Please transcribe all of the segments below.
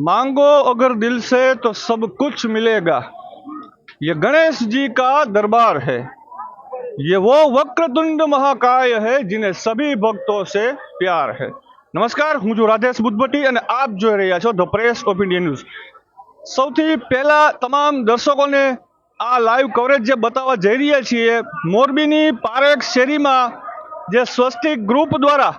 मांगो अगर दिल से तो सब कुछ मिलेगा ये गणेश जी का दरबार है ये वो वक्रतुंड महाकाय है जिन्हें सभी भक्तों से प्यार है નમસ્કાર હું છું રાધેશ બુદ્ધભટ્ટી અને આપ જોઈ રહ્યા છો the press of India news સૌથી પહેલા તમામ દર્શકોને આ લાઈવ કવરેજ જે બતાવવા જઈ રહ્યા છીએ મોરબીની પારેખ શેરીમાં જે સ્વસ્તિક ગ્રુપ દ્વારા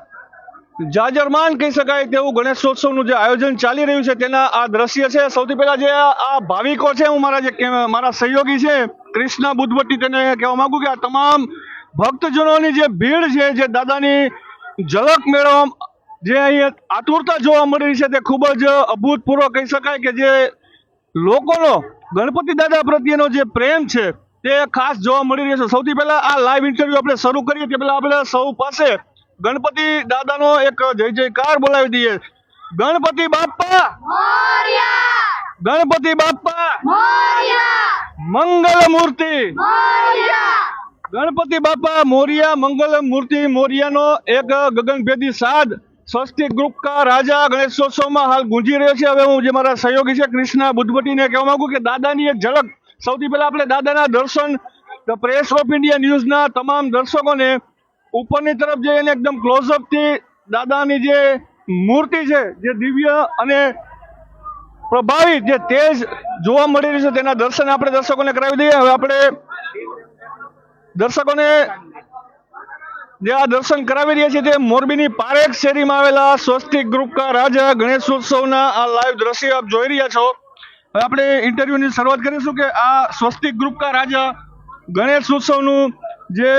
જાજરમાન કહી શકાય તેવું ગણેશોત્સવનું જે આયોજન ચાલી રહ્યું છે તેના આ દ્રશ્ય છે. સૌથી પહેલા જે આ ભાવિકો છે, હું મારા જે મારા સહયોગી છે, કૃષ્ણા બુદ્ધવટી તેને કહેવા માંગુ કે આ તમામ ભક્તજનોની જે ભીડ છે, જે દાદાની ઝલક મેળવવા જે અહીં આતુરતા જોવા મળી રહી છે તે ખૂબ જ અભૂતપૂર્વ કહી શકાય કે જે લોકોનો, ગણપતિ દાદા પ્રત્યેનો જે પ્રેમ છે તે ખાસ જોવા મળી રહ્યો છે. સૌથી પહેલા આ લાઈવ ઇન્ટરવ્યુ આપણે શરૂ કરીએ તે પહેલા આપણે સૌ પાસે ગણપતિ દાદાનો એક જય જયકાર બોલાવી દઈએ. ગણપતિ બાપા ગણપતિ બાપા મંગલ મૂર્તિ ગણપતિ બાપા મોરિયા મંગલ મૂર્તિ મોરિયાનો એક ગગનભેદી સાદ સ્વસ્તિક ગ્રુપ કા રાજા ગણેશોત્સવમાં હાલ ગુંજી રહ્યો છે. હવે હું જે મારા સહયોગી છે કૃષ્ણા બુદ્ધભટ્ટીને કહેવા માંગુ કે દાદાની એક ઝલક. સૌથી પહેલા આપણે દાદાના દર્શન ધ પ્રેસ ઓફ ઇન્ડિયા ન્યૂઝના તમામ દર્શકોને ઉપરની તરફ જઈને એકદમ ક્લોઝઅપથી દાદાની જે મૂર્તિ છે, જે દિવ્ય અને પ્રભાવી જે તેજ જોવા મળી રહ્યું છે, તેના દર્શન આપણે દર્શકોને કરાવી દઈએ. હવે આપણે દર્શકોને જે આ દર્શન કરાવી રહ્યા છીએ તે મોરબીની પારેખ શેરીમાં આવેલા સ્વસ્તિક ગ્રુપ કા રાજા ગણેશોત્સવના આ લાઈવ દ્રશ્ય આપ જોઈ રહ્યા છો. હવે આપણે ઇન્ટરવ્યુની શરૂઆત કરીશું કે આ સ્વસ્તિક ગ્રુપ કા રાજા ગણેશોત્સવનું જે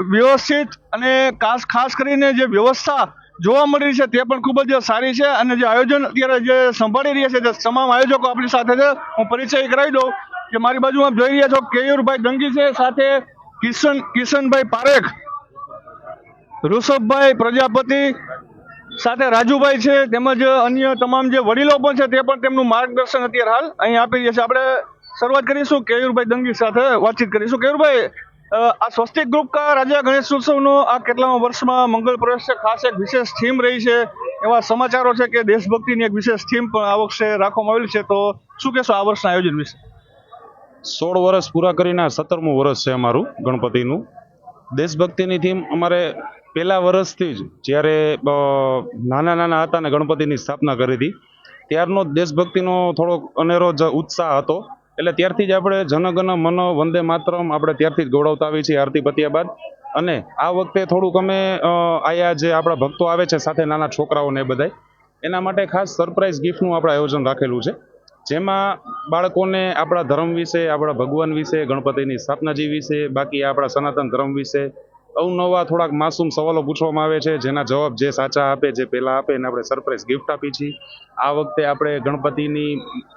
વ્યવસ્થિત અને ખાસ ખાસ કરીને જે વ્યવસ્થા જોવા મળી છે તે પણ ખૂબ જ સારી છે અને જે આયોજન અત્યારે જે સંભાળી રહ્યા છે તે તમામ આયોજકો આપણી સાથે છે, હું પરિચય કરાવી દઉં કે મારી બાજુમાં જોઈ રહ્યા છો કેયુરભાઈ દંગી છે, સાથે કિશન, કિશનભાઈ પારેખ, ઋષભભાઈ પ્રજાપતિ, સાથે રાજુભાઈ છે, તેમજ અન્ય તમામ જે વડીલો પણ છે તે પણ તેમનું માર્ગદર્શન અત્યારે હાલ અહીં આપી રહ્યા છે. આપણે શરૂઆત કરીશું કેયુરભાઈ દંગી સાથે, વાતચીત કરીશું. કેયુરભાઈ આ સ્વસ્તિક ગ્રુપ કા રાજા ગણેશ ઉત્સવનો આ કેટલામાં વર્ષમાં મંગલ પ્રવેશ છે, ખાસ એક વિશેષ થીમ રહી છે. એવા સમાચારો છે કે દેશભક્તિની એક વિશેષ થીમ પણ આ વખતે રાખવામાં આવેલી છે. તો શું કહેશો આ વર્ષના આયોજન વિશે? સોળ વર્ષ પૂરા કરીને સત્તરમું વર્ષ છે અમારું ગણપતિનું. દેશભક્તિની થીમ અમારે પહેલા વર્ષથી જ જ્યારે નાના નાના હતા ને ગણપતિની સ્થાપના કરી હતી, ત્યારનો દેશભક્તિનો થોડોક અનેરો જ ઉત્સાહ હતો. એટલે ત્યારથી જ આપણે જનગણ મન વંદે માતરમ આપણે ત્યારથી જ ગૌરવતા આવી છીએ આરતી પત્યા બાદ. અને આ વખતે થોડુંક અમે આયા જે આપણા ભક્તો આવે છે સાથે નાના છોકરાઓને એ બધાય, એના માટે ખાસ સરપ્રાઇઝ ગિફ્ટનું આપણે આયોજન રાખેલું છે. જેમાં બાળકોને આપણા ધર્મ વિશે, આપણા ભગવાન વિશે, ગણપતિની સ્થાપનાજી વિશે, બાકી આપણા સનાતન ધર્મ વિશે અવનવા થોડાક માસૂમ સવાલો પૂછવામાં આવે છે, જેના જવાબ જે સાચા આપે, જે પહેલાં આપે, એને આપણે સરપ્રાઇઝ ગિફ્ટ આપી છીએ. આ વખતે આપણે ગણપતિની,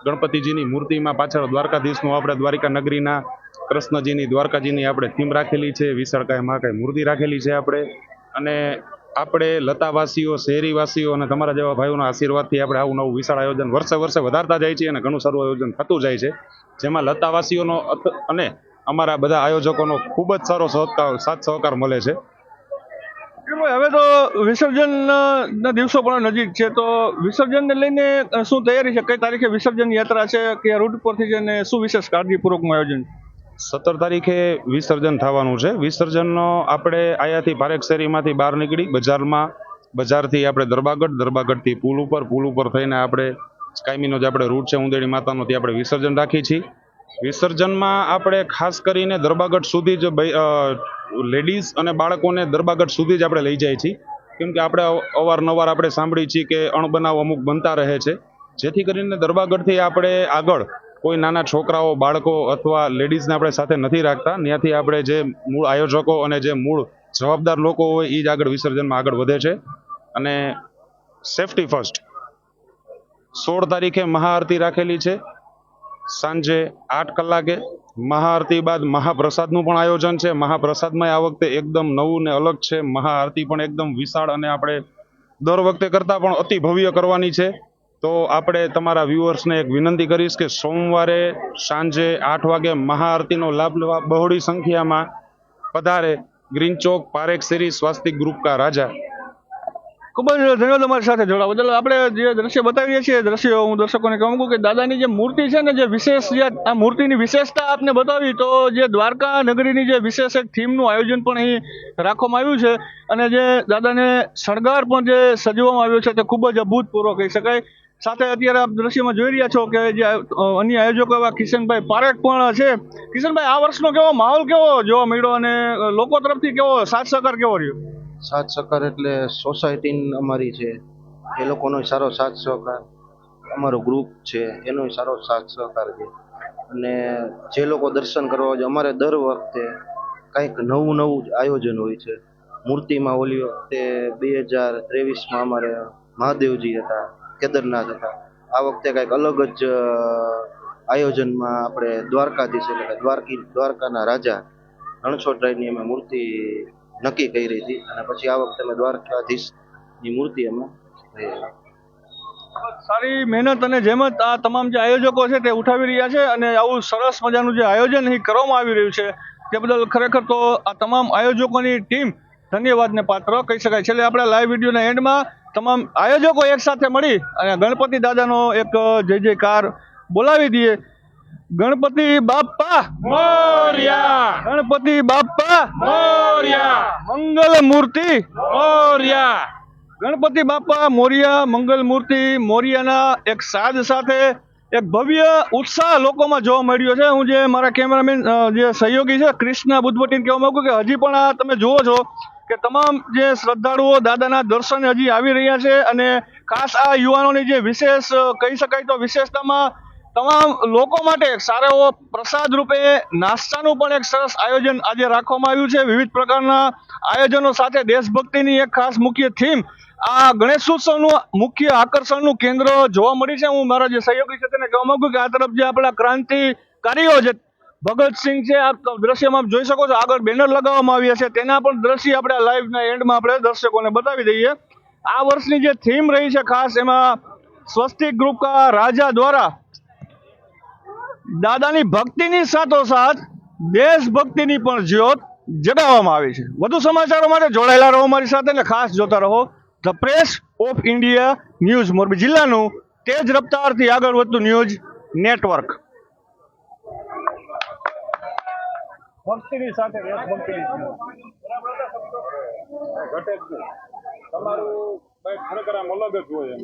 ગણપતિજીની મૂર્તિમાં પાછળ દ્વારકાધીશનું, આપણે દ્વારિકા નગરીના કૃષ્ણજીની, દ્વારકાજીની આપણે થીમ રાખેલી છે વિશાળકાય મહાકાય મૂર્તિ રાખેલી છે આપણે. અને આપણે લતાવાસીઓ શહેરીવાસીઓ અને તમારા જેવા ભાઈઓના આશીર્વાદથી આપણે આવું નવું વિશાળ આયોજન વર્ષે વર્ષે વધારતા જાય છે અને ઘણું સારું આયોજન થતું જાય છે. જેમાં લતાવાસીઓનો અને અમારા બધા આયોજકોનો ખૂબ જ સારો સહકાર સાથ સહકાર મળે છે. હવે તો વિસર્જન ના દિવસો પણ નજીક છે તો વિસર્જનને લઈને શું તૈયારી છે? કઈ તારીખે વિસર્જન યાત્રા છે કે રૂટ પરથી છે અને શું વિશેષ કાળજીપૂર્વકનું આયોજન? છે? સત્તર તારીખે વિસર્જન થવાનું છે. વિસર્જનનો આપણે અહીંયાથી પારેખ શેરીમાંથી બહાર નીકળી બજારમાં બજારથી આપણે દરબાગઢ દરબાગઢથી પુલ ઉપર પુલ ઉપર થઈને આપણે કાયમીનો જે આપણે રૂટ છે ઉંદેડી માતાનો ત્યાં આપણે વિસર્જન રાખી છીએ. વિસર્જનમાં આપણે ખાસ કરીને દરબાગઢ સુધી જ લેડીઝ અને બાળકોને દરબાગઢ સુધી જ આપણે લઈ જાય છીએ. કેમ કે આપણે અવારનવાર આપણે સાંભળીએ છીએ કે અણબનાવ અમુક બનતા રહે છે. જેથી કરીને દરબાગઢથી આપણે આગળ કોઈ નાના છોકરાઓ, બાળકો અથવા લેડીઝને આપણે સાથે નથી રાખતા. ત્યાંથી આપણે જે મૂળ આયોજકો અને જે મૂળ જવાબદાર લોકો હોય એ જ આગળ વિસર્જનમાં આગળ વધે છે. અને સેફટી ફર્સ્ટ. સોળ તારીખે મહાઆરતી રાખેલી છે. સાંજે આઠ કલાકે મહાઆરતી બાદ મહાપ્રસાદનું પણ આયોજન છે. મહાપ્રસાદમાં આ વખતે એકદમ નવું ને અલગ છે. મહાઆરતી પણ એકદમ વિશાળ અને આપણે દર વખતે કરતાં પણ અતિ ભવ્ય કરવાની છે. તો આપણે તમારા વ્યુઅર્સને એક વિનંતી કરીશ કે સોમવારે સાંજે આઠ વાગે મહાઆરતીનો લાભ લેવા બહોળી સંખ્યામાં પધારે ગ્રીન ચોક પારેખ શેરી સ્વાસ્તિક ગ્રુપ કા રાજા. ખૂબ જ ધન્યવાદ અમારી સાથે જોડાવા બદલ. આપણે જે દ્રશ્ય બતાવીએ છીએ, દ્રશ્યો હું દર્શકોને કહું છું કે દાદાની જે મૂર્તિ છે ને, જે વિશેષ જે આ મૂર્તિની વિશેષતા આપને બતાવી, તો જે દ્વારકા નગરીની જે વિશેષ એક થીમનું આયોજન પણ અહીં રાખવામાં આવ્યું છે અને જે દાદાને શણગાર પણ જે સજવામાં આવ્યો છે તે ખૂબ જ અભૂતપૂર્વ કહી શકાય. સાથે અત્યારે આપ દ્રશ્યમાં જોઈ રહ્યા છો કે જે અન્ય આયોજકો એવા કિશનભાઈ પારેખ પણ છે. કિશનભાઈ, આ વર્ષનો કેવો માહોલ કેવો જોવા મળ્યો અને લોકો તરફથી કેવો સાથ સહકાર કેવો રહ્યો? સાથ સહકાર એટલે સોસાયટી અમારી છે. એ લોકોનો સારો સાથ સહકાર અમારો ગ્રુપ છે, એનો સારો સાથ સહકાર છે. અને જે લોકો દર્શન કરવા હોય અમારે દર વખતે કંઈક નવું નવું જ આયોજન હોય છે. મૂર્તિમાં ઓલી વખતે બે હજાર ત્રેવીસમાં અમારે મહાદેવજી હતા, કેદારનાથ હતા. આ વખતે કંઈક અલગ જ આયોજનમાં આપણે દ્વારકાધીશ એટલે દ્વારકી, દ્વારકાના રાજા રણછોડરાયની અમે મૂર્તિ નક્કી કરી હતી. અને પછી આ વખતે અમે દ્વારકાધીશની મૂર્તિ અમે સારી મહેનત અને જેમત આ તમામ જે આયોજકો છે તે ઉઠાવી રહ્યા છે અને આવું સરસ મજાનું જે આયોજન અહીં કરવામાં આવી રહ્યું છે તે બદલ ખરેખર તો આ તમામ આયોજકોની ટીમ ધન્યવાદને પાત્ર કહી શકાય. છેલ્લે આપણે લાઈવ વિડીયોના એન્ડમાં તમામ આયોજકો એક સાથે મળી અને ગણપતિ દાદાનો એક જય જયકાર બોલાવી દઈએ. ગણપતિ બાપ્પા. મોર્યા. ગણપતિ બાપા મોર્યા. મંગલ મૂર્તિ. મોર્યા. ગણપતિ બાપા મોર્યા મંગલ મૂર્તિ મોર્યાના એક સાજ સાથે એક ભવ્ય ઉત્સાહ લોકોમાં જોવા મળ્યો છે. હું જે મારા કેમેરામેન જે સહયોગી છે કૃષ્ણ બુદ્ધવટીને કહેવા માંગુ કે હજી પણ આ તમે જુઓ છો કે તમામ જે શ્રદ્ધાળુઓ દાદાના દર્શને હજી આવી રહ્યા છે અને ખાસ આ યુવાનોની જે વિશેષ કહી શકાય તો વિશેષતામાં તમામ લોકો માટે સારા એવો પ્રસાદ રૂપે નાસ્તાનું પણ એક સરસ આયોજન આજે રાખવામાં આવ્યું છે. વિવિધ પ્રકારના આયોજનો સાથે દેશભક્તિની એક ખાસ મુખ્ય થીમ આ ગણેશોત્સવનું મુખ્ય આકર્ષણનું કેન્દ્ર જોવા મળી છે. હું મારા જે સહયોગી છે તેને કહેવા માંગુ કે આ તરફ જે આપણા ક્રાંતિકારીઓ છે, ભગતસિંહ છે આપ દ્રશ્યમાં આપ જોઈ શકો છો, આગળ બેનર લગાવવામાં આવ્યા છે. તેના પણ દ્રશ્ય આપણે લાઈવના એન્ડમાં આપણે દર્શકોને બતાવી દઈએ. આ વર્ષની જે થીમ રહી છે ખાસ, એમાં સ્વસ્તિક ગ્રુપ કા રાજા દ્વારા દાદાની ભક્તિની સાથોસાથ દેશભક્તિની પણ જ્યોત જગાવવામાં આવી છે. વધુ સમાચારો માટે જોડાયેલા રહો મારી સાથે અને ખાસ જોતા રહો The Press of India News Morbi જિલ્લાનું તેજ રફતારથી આગળ વધતું ન્યૂઝ નેટવર્ક. ભક્તિની સાથે દેશભક્તિની ઘટે જ નહીં તમારું ખરેખર આમ અલગ જ હોય એમ.